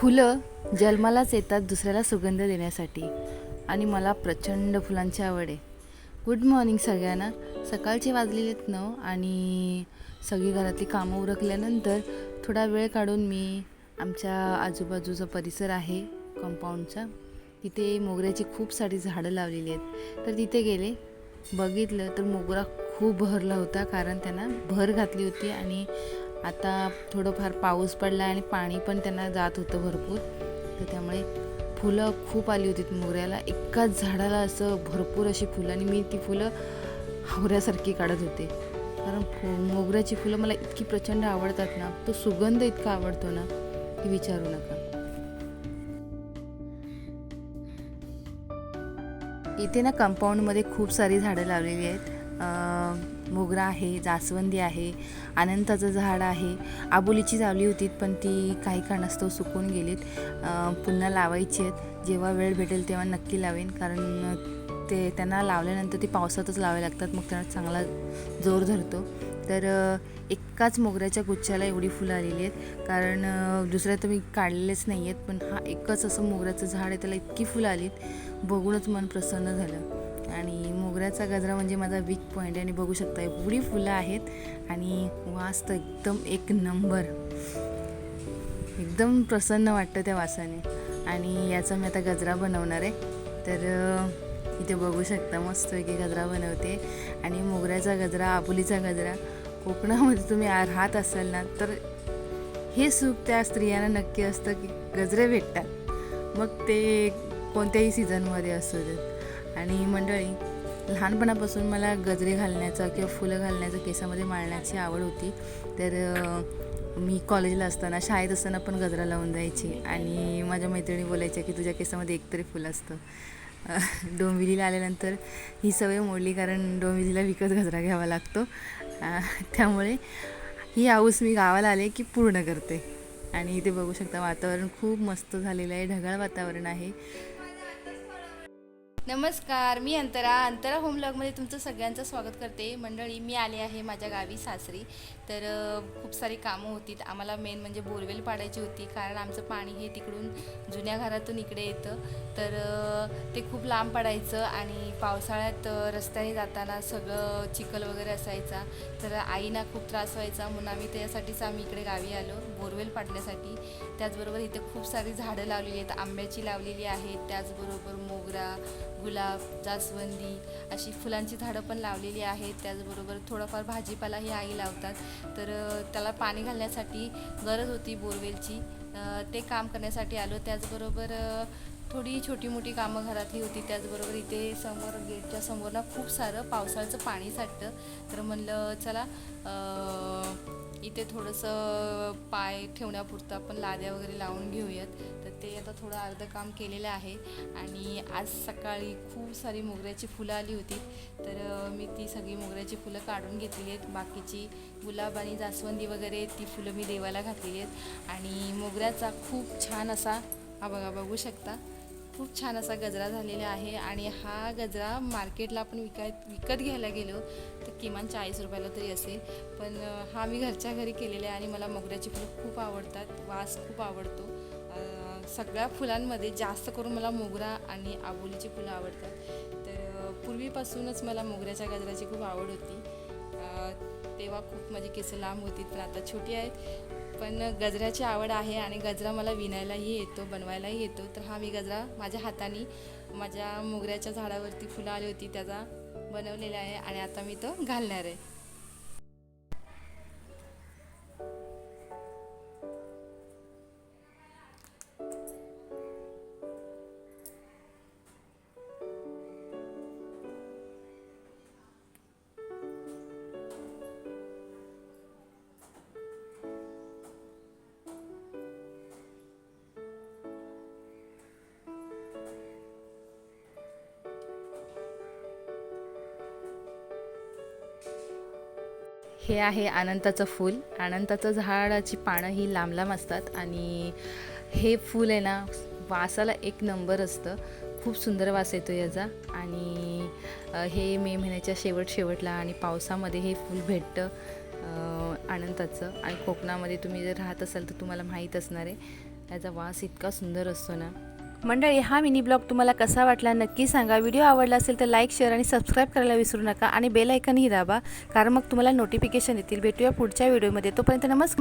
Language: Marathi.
फुलं जन्मालाच येतात दुसऱ्याला सुगंध देण्यासाठी. आणि मला प्रचंड फुलांची आवड आहे. गुड मॉर्निंग सगळ्यांना. सकाळचे वाजलेले आहेत नऊ आणि सगळी घरातली कामं उरकल्यानंतर थोडा वेळ काढून मी आमच्या आजूबाजूचा परिसर आहे कंपाऊंडचा तिथे मोगऱ्याची खूप सारी झाडं लावलेली आहेत. तर तिथे गेले. बघितलं तर मोगरा खूप बहरला होता कारण त्यांना भर घातली होती आणि आता थोडंफार पाऊस पडला आणि पाणी पण त्यांना जात होतं भरपूर. तर त्यामुळे फुलं खूप आली होती मोगऱ्याला. एकाच झाडाला असं भरपूर अशी फुलं आणि मी ती फुलं हावऱ्यासारखी काढत होते. कारण फु मोगऱ्याची फुलं मला इतकी प्रचंड आवडतात ना तो सुगंध इतका आवडतो ना की विचारू नका. इथे ना कंपाऊंडमध्ये खूप सारी झाडं लावलेली आहेत. मोगरा आहे जास्वंदी आहे अनंताचं झाड आहे. आबोलीची लावली होती पण ती काही कारणास्तव सुकून गेलीत. पुन्हा लावायची आहेत. जेव्हा वेळ भेटेल तेव्हा नक्की लावेन कारण ते त्यांना लावल्यानंतर ती पावसातच लावावे लागतात मग त्यांना चांगला जोर धरतो. तर एकाच मोगऱ्याच्या गुच्छाला एवढी फुलं आलेली आहेत. कारण दुसऱ्या तर मी काढलेलेच नाही आहेत पण हा एकच असं मोगऱ्याचं झाड आहे त्याला इतकी फुलं आलीत. बघूनच मन प्रसन्न झालं. आणि मोगऱ्याचा गजरा म्हणजे माझा वीक पॉईंट आणि बघू शकता एवढी फुलं आहेत आणि वास तर एकदम एक नंबर. एकदम प्रसन्न वाटतं त्या वासाने. आणि याचा मी आता गजरा बनवणार आहे. तर इथे बघू शकता मस्तपैकी गजरा बनवते. आणि मोगऱ्याचा गजरा आबोलीचा गजरा कोकणामध्ये तुम्ही राहत असाल ना तर हे सुख त्या स्त्रियांना नक्की असतं की गजरे भेटतात. मग ते कोणत्याही सीझनमध्ये असू देत. आणि मंडळी लहानपणापासून मला गजरे घालण्याचा किंवा फुलं घालण्याचा केसामध्ये माळण्याची आवड होती. तर मी कॉलेजला असताना शाळेत असताना पण गजरा लावून जायची आणि माझ्या मैत्रिणी बोलायच्या की तुझ्या केसामध्ये एकतरी फुलं असतं. डोंबिलीला डोंबिवलीला आल्यानंतर ही सवय मोडली कारण डोंबिवलीला विकत गजरा घ्यावा लागतो. त्यामुळे ही हाऊस मी गावाला आले की पूर्ण करते. आणि इथे बघू शकता वातावरण खूप मस्त झालेलं आहे ढगाळ वातावरण आहे. नमस्कार मी अंतरा. अंतरा होम ब्लॉगमध्ये तुमचं सगळ्यांचं स्वागत करते. मंडळी मी आले आहे माझ्या गावी सासरी. तर खूप सारी कामं होती. आम्हाला मेन म्हणजे बोरवेल पाडायची होती. कारण आमचं पाणी हे तिकडून जुन्या घरातून इकडे येतं. तर ते खूप लांब पडायचं आणि पावसाळ्यात रस्त्याने जाताना सगळं चिखल वगैरे असायचा. तर आईना खूप त्रास व्हायचा. म्हणून आम्ही त्यासाठीच आम्ही इकडे गावी आलो बोरवेल पाडण्यासाठी. त्याचबरोबर इथे खूप सारी झाडं लावलेली आहेत. आंब्याची लावलेली आहेत. त्याचबरोबर मोगरा गुलाब जास्वंदी अशी फुलांची झाडं पण लावलेली आहेत. त्याचबरोबर थोडंफार भाजीपाला ही आई लावतात. तर त्याला पाणी घालण्यासाठी गरज होती बोरवेलची. ते काम करण्यासाठी आलो. त्याचबरोबर थोडी छोटी मोठी कामं घरातली होती. त्याचबरोबर इथे समोर गेटच्या समोर ना खूप सारं पावसाळ्याचं पाणी साठतं. तर म्हणलं चला इथे थोडंसं पाय ठेवण्यापुरतं आपण लाद्या वगैरे लावून घेऊयात. तर ते आता थोडं अर्धं काम केलेलं आहे. आणि आज सकाळी खूप सारी मोगऱ्याची फुलं आली होती. तर मी ती सगळी मोगऱ्याची फुलं काढून घेतलेली आहेत. बाकीची गुलाब आणि जास्वंदी वगैरे ती फुलं मी देवाला घातलेली आहेत. आणि मोगऱ्याचा खूप छान असा हा बघा बघू शकता. खूप छान असा गजरा झालेला आहे आणि हा गजरा मार्केटला आपण विकत विकत घ्यायला गेलो तर किमान चाळीस रुपयाला तरी असेल. पण हा मी घरच्या घरी केलेला आहे आणि मला मोगऱ्याची फुलं खूप आवडतात वास खूप आवडतो. सगळ्या फुलांमध्ये जास्त करून मला मोगरा आणि आबोलीची फुलं आवडतात. तर पूर्वीपासूनच मला मोगऱ्याच्या गजराची खूप आवड होती. तेव्हा खूप माझी केस लांब होती तर आता छोटी आहेत. पण गजऱ्याची आवड आहे आणि गजरा मला विणायलाही येतो बनवायलाही येतो. तर हा मी गजरा माझ्या हाताने माझ्या मोगऱ्याच्या झाडावरती फुलं आली होती त्याचा बनवलेला आहे आणि आता मी तो घालणार आहे. हे आहे अनंताचं फूल. अनंताचं झाडाची पानं ही लांब लांब असतात आणि हे फूल आहे ना वासाला एक नंबर असतं. खूप सुंदर वास येतो याचा आणि हे मे महिन्याच्या शेवट शेवटला आणि पावसामध्ये हे फूल भेटतं अनंताचं. आणि कोकणामध्ये तुम्ही जर राहत असाल तर तुम्हाला माहीत असणार आहे याचा वास इतका सुंदर असतो ना. मंडळी हा मिनी ब्लॉग तुम्हाला कसा वाटला नक्की सांगा. व्हिडिओ आवडला असेल तर लाईक शेअर आणि सबस्क्राईब करायला विसरू नका आणि बेल ऐकनही दाबा कारण मग तुम्हाला नोटिफिकेशन येतील. भेटूया पुढच्या व्हिडिओमध्ये. तोपर्यंत नमस्कार.